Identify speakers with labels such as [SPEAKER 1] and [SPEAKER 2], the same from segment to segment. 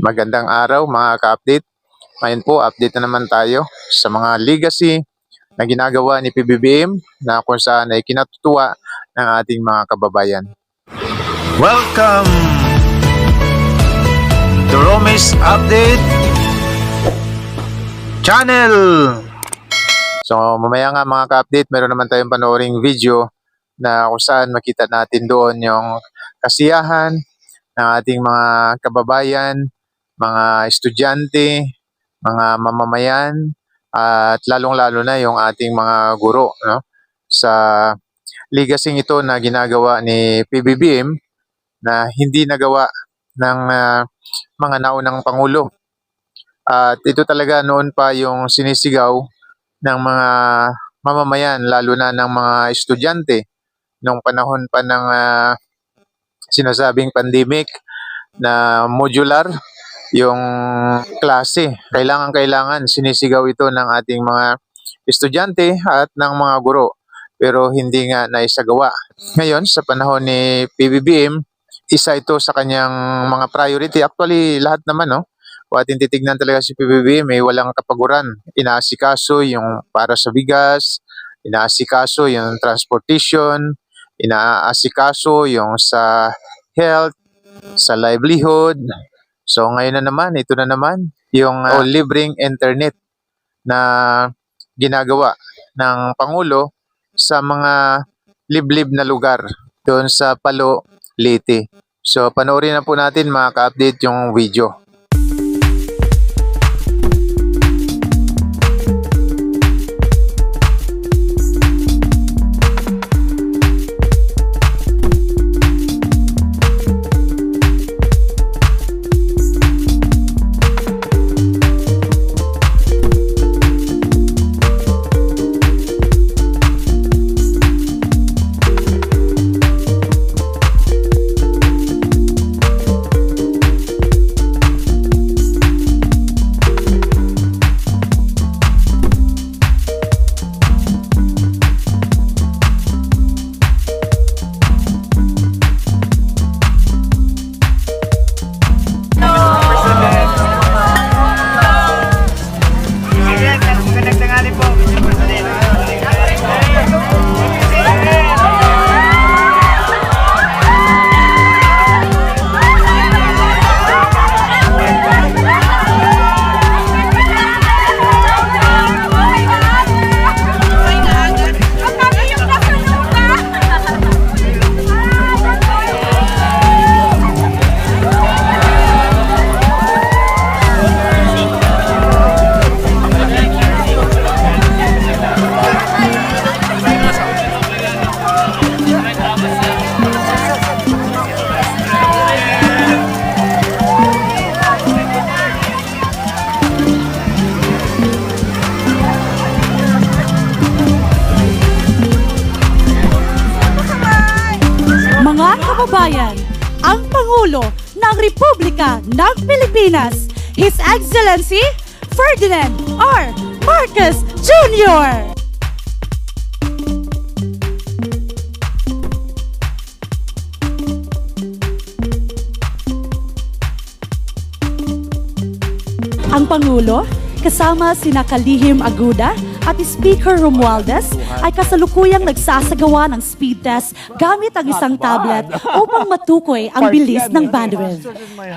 [SPEAKER 1] Magandang araw mga ka-update. Ngayon po, update na naman tayo sa mga legacy na ginagawa ni PBBM na kung saan ay kinatutuwa ng ating mga kababayan.
[SPEAKER 2] Welcome to Romis Update Channel.
[SPEAKER 1] So mamaya nga mga ka-update, meron naman tayong panooring video na kung saan makita natin doon yung kasiyahan ng ating mga kababayan, mga estudyante, mga mamamayan, at lalong-lalo na yung ating mga guro no? sa legacy ito na ginagawa ni PBBM na hindi nagawa ng ah, mga naunang pangulo. At ito talaga noon pa yung sinisigaw ng mga mamamayan, lalo na ng mga estudyante, nung panahon pa ng ah, sinasabing pandemic na modular yung klase. Kailangan-kailangan sinisigaw ito ng ating mga estudyante at ng mga guro. Pero hindi nga naisagawa. Ngayon, sa panahon ni PBBM, isa ito sa kanyang mga priority. Actually, lahat naman, no? Kung ating titignan talaga si PBBM, may walang kapaguran. Inaasikaso yung para sa bigas, inaasikaso yung transportation, inaasikaso yung sa health, sa livelihood. So ngayon na naman, ito na naman, yung uh, libreng internet na ginagawa ng Pangulo sa mga liblib na lugar doon sa Palo, Leyte. So panoorin na po natin mga ka-update yung video.
[SPEAKER 3] Kababayan, ang Pangulo ng Republika ng Pilipinas, His Excellency Ferdinand R. Marcos Jr. Ang Pangulo, kasama sina Kalihim Aguda at Speaker Romualdez ay kasalukuyang nagsasagawa ng speed test gamit ang isang tablet upang matukoy ang bilis ng bandwidth.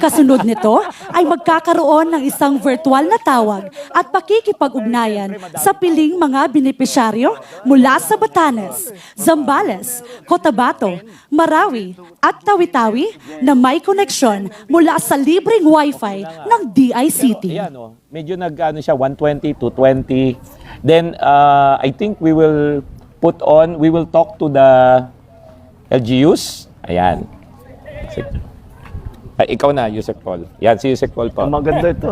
[SPEAKER 3] Kasunod nito ay magkakaroon ng isang virtual na tawag at pakikipag-ugnayan sa piling mga benepisyaryo mula sa Batanes, Zambales, Cotabato, Marawi at Tawi-Tawi na may koneksyon mula sa libreng wifi ng DICT.
[SPEAKER 4] Ayan, oh. medyo nag ano siya 120 to 20. Then uh, I think we will put on, we will talk to the LGUs. Ayan. Ay, ikaw na, Yusek Paul. Yan, si Yusek Paul po.
[SPEAKER 5] Ang maganda ito.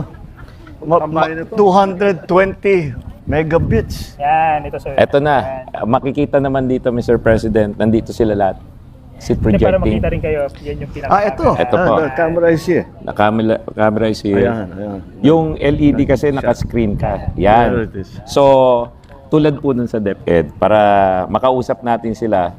[SPEAKER 5] Ma- ma- 220 megabits.
[SPEAKER 6] Yan, ito sir.
[SPEAKER 4] Eto na, makikita naman dito, Mr. President, nandito sila lahat. Si
[SPEAKER 6] Hindi para
[SPEAKER 4] projecting.
[SPEAKER 6] makita rin kayo, yan yung pinaka-
[SPEAKER 5] Ah, ito.
[SPEAKER 4] Ito po.
[SPEAKER 5] Ah, the camera is here.
[SPEAKER 4] Na camera, camera is here.
[SPEAKER 5] Ayan, ayan.
[SPEAKER 4] Yung LED kasi naka-screen ka.
[SPEAKER 5] There
[SPEAKER 4] Yan.
[SPEAKER 5] it is.
[SPEAKER 4] So, tulad po nun sa DepEd, para makausap natin sila,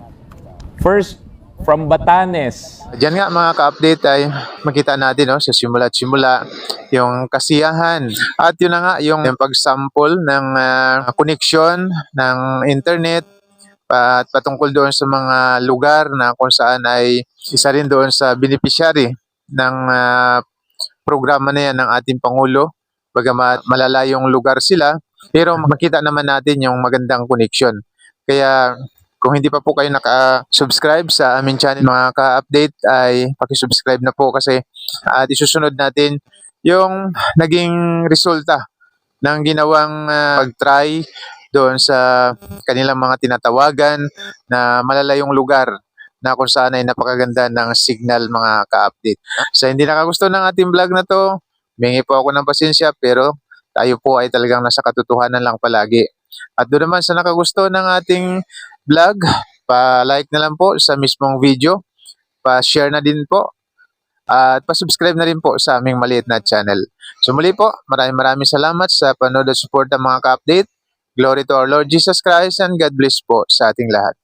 [SPEAKER 4] first from Batanes.
[SPEAKER 1] Diyan nga mga ka-update ay makita natin no, sa simula't simula yung kasiyahan. At yun na nga yung, yung pag-sample ng ah, connection ng internet at patungkol doon sa mga lugar na kung saan ay isa rin doon sa beneficiary ng ah, programa na yan ng ating Pangulo. Bagamat malalayong lugar sila, pero makita naman natin yung magandang connection. Kaya kung hindi pa po kayo naka-subscribe sa aming channel mga ka-update ay paki-subscribe na po kasi at isusunod natin yung naging resulta ng ginawang ah, pag-try doon sa kanilang mga tinatawagan na malalayong lugar na kung saan ay napakaganda ng signal mga ka-update. Sa hindi nakagusto ng ating vlog na to, mingi po ako ng pasensya pero tayo po ay talagang nasa katotohanan lang palagi. At doon naman sa nakagusto ng ating vlog, pa-like na lang po sa mismong video, pa-share na din po, at pa-subscribe na rin po sa aming maliit na channel. So muli po, maraming maraming salamat sa panood at support ng mga ka-update. Glory to our Lord Jesus Christ and God bless po sa ating lahat.